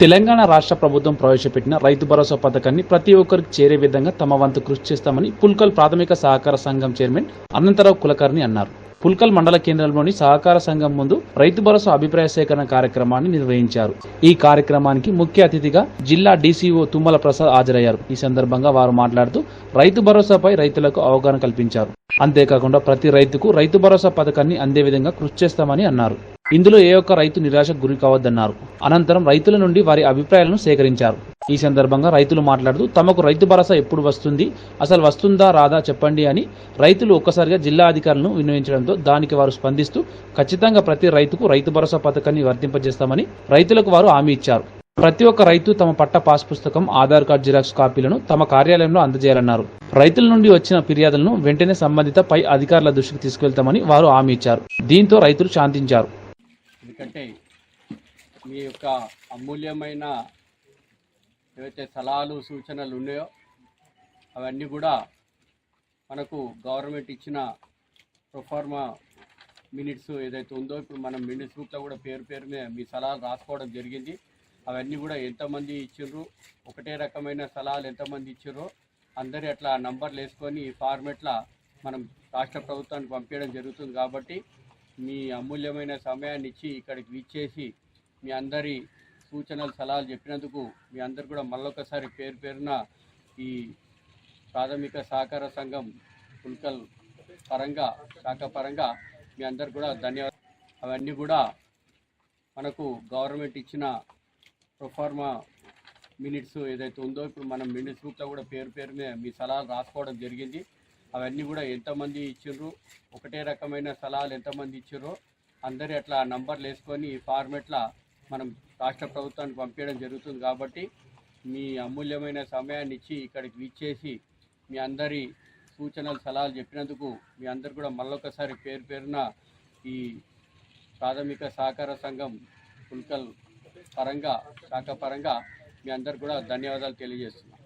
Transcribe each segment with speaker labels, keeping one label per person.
Speaker 1: తెలంగాణ రాష్ట్ర ప్రభుత్వం ప్రవేశపెట్టిన రైతు భరోసా పథకాన్ని ప్రతి ఒక్కరికి చేరే విధంగా తమ వంతు కృషి చేస్తామని పుల్కల్ ప్రాథమిక సహకార సంఘం చైర్మన్ అనంతరావు కులకర్ణి అన్నారు. పుల్కల్ మండల కేంద్రంలోని సహకార సంఘం ముందు రైతు భరోసా అభిప్రాయ సేకరణ కార్యక్రమాన్ని నిర్వహించారు. ఈ కార్యక్రమానికి ముఖ్య అతిథిగా జిల్లా డీసీఓ తుమ్మల ప్రసాద్ హాజరయ్యారు. ఈ సందర్భంగా వారు మాట్లాడుతూ రైతు భరోసాపై రైతులకు అవగాహన కల్పించారు. అంతేకాకుండా ప్రతి రైతుకు రైతు భరోసా పథకాన్ని అందే విధంగా కృషి చేస్తామని అన్నారు. ఇందులో ఏ ఒక్క రైతు నిరాశకు గురి కావద్దన్నారు. అనంతరం రైతుల నుండి వారి అభిప్రాయాలను సేకరించారు. ఈ సందర్భంగా రైతులు మాట్లాడుతూ తమకు రైతు భరోసా ఎప్పుడు వస్తుంది? అసలు వస్తుందా? రాదా? చెప్పండి అని రైతులు ఒక్కసారిగా జిల్లా అధికారులను వినియోగించడంతో దానికి వారు స్పందిస్తూ ఖచ్చితంగా ప్రతి రైతుకు రైతు భరోసా పథకాన్ని వర్తింపజేస్తామని రైతులకు వారు హామీ ఇచ్చారు. ప్రతి ఒక్క రైతు తమ పట్ట పాస్ పుస్తకం ఆధార్ కార్డు జిరాక్స్ కాపీలను తమ కార్యాలయంలో అందజేయాలన్నారు. రైతుల నుండి వచ్చిన ఫిర్యాదులను వెంటనే సంబంధిత పై అధికారుల దృష్టికి తీసుకెళ్తామని వారు హామీ ఇచ్చారు. దీంతో రైతులు శాంతించారు.
Speaker 2: ఎందుకంటే మీ యొక్క అమూల్యమైన ఏవైతే సలహాలు సూచనలు ఉన్నాయో అవన్నీ కూడా మనకు గవర్నమెంట్ ఇచ్చిన ప్రొఫార్మా మినిట్స్ ఏదైతే ఉందో ఇప్పుడు మనం మినిట్స్ బుక్లో కూడా పేరు పేరు మీద మీ సలహాలు రాసుకోవడం జరిగింది. అవన్నీ కూడా ఎంతమంది ఇచ్చిర్రు ఒకటే రకమైన సలహాలు ఎంతమంది ఇచ్చిర్రో అందరి అట్లా నంబర్లు వేసుకొని ఈ ఫార్మెట్లా మనం రాష్ట్ర ప్రభుత్వానికి పంపించడం జరుగుతుంది కాబట్టి మీ అమూల్యమైన సమయాన్ని ఇచ్చి ఇక్కడికి విచ్చేసి మీ అందరి సూచనలు సలహాలు చెప్పినందుకు మీ అందరు కూడా మళ్ళొకసారి పేరు పేరున ఈ ప్రాథమిక సహకార సంఘం పుల్కల్ పరంగా శాఖ పరంగా మీ అందరు కూడా ధన్యవాదాలు. అవన్నీ కూడా మనకు గవర్నమెంట్ ఇచ్చిన ప్రొఫార్మా మినిట్స్ ఏదైతే ఉందో ఇప్పుడు మనం మినిట్స్ బుక్లో కూడా పేరు పేరు మీ సలహాలు రాసుకోవడం జరిగింది. అవన్నీ కూడా ఎంతమంది ఇచ్చిర్రు ఒకటే రకమైన సలహాలు ఎంతమంది ఇచ్చిర్రో అందరి అట్లా నంబర్లు వేసుకొని ఈ ఫార్మెట్లా మనం రాష్ట్ర ప్రభుత్వానికి పంపించడం జరుగుతుంది కాబట్టి మీ అమూల్యమైన సమయాన్ని ఇచ్చి ఇక్కడికి విచ్చేసి మీ అందరి సూచనలు సలహాలు చెప్పినందుకు మీ అందరు కూడా మళ్ళొకసారి పేరు పేరున ఈ ప్రాథమిక సహకార సంఘం పుల్కల్ పరంగా శాఖ పరంగా మీ అందరు కూడా ధన్యవాదాలు తెలియజేస్తున్నాం.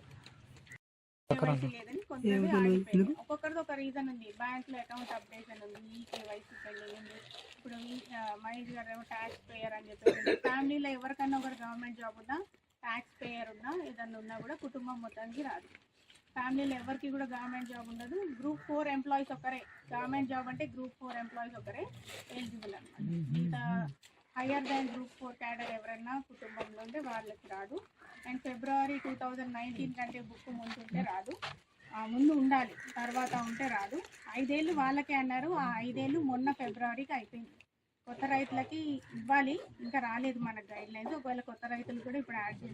Speaker 3: ఆగిపోయింది ఒక్కొక్కరిది ఒక రీజన్ ఉంది. బ్యాంక్లో అకౌంట్ అప్డేషన్ ఉంది ఈ కేవైసీ ఉంది. ఇప్పుడు మహేష్ గారు ఏమో ట్యాక్స్ పేయర్ అని చెప్పేసి ఫ్యామిలీలో ఎవరికన్నా ఒకరు గవర్నమెంట్ జాబ్ ఉన్నా ట్యాక్స్ పేయర్ ఉన్నా ఏదన్నా ఉన్నా కూడా కుటుంబం మొత్తానికి రాదు. ఫ్యామిలీలో ఎవరికి కూడా గవర్నమెంట్ జాబ్ ఉండదు. గ్రూప్ ఫోర్ ఎంప్లాయీస్ ఒకరే గవర్నమెంట్ జాబ్ అంటే గ్రూప్ ఫోర్ ఎంప్లాయీస్ ఒకరే ఎలిజిబుల్ అనమాట మిగతా higher than group four cadre ఎవరైనా కుటుంబంలో ఉంటే వాళ్ళకి రాదు. And February two thousand nineteen కంటే బుక్ ముందు ఉంటే రాదు. ముందు ఉండాలి తర్వాత ఉంటే రాదు. ఐదేళ్ళు వాళ్ళకే అన్నారు ఆ ఐదేళ్ళు మొన్న ఫిబ్రవరికి అయిపోయింది. కొత్త రైతులకి ఇవ్వాలి ఇంకా రాలేదు మనకు గైడ్ లైన్స్ ఒకవేళ కొత్త రైతులు కూడా ఇప్పుడు యాడ్ చేసి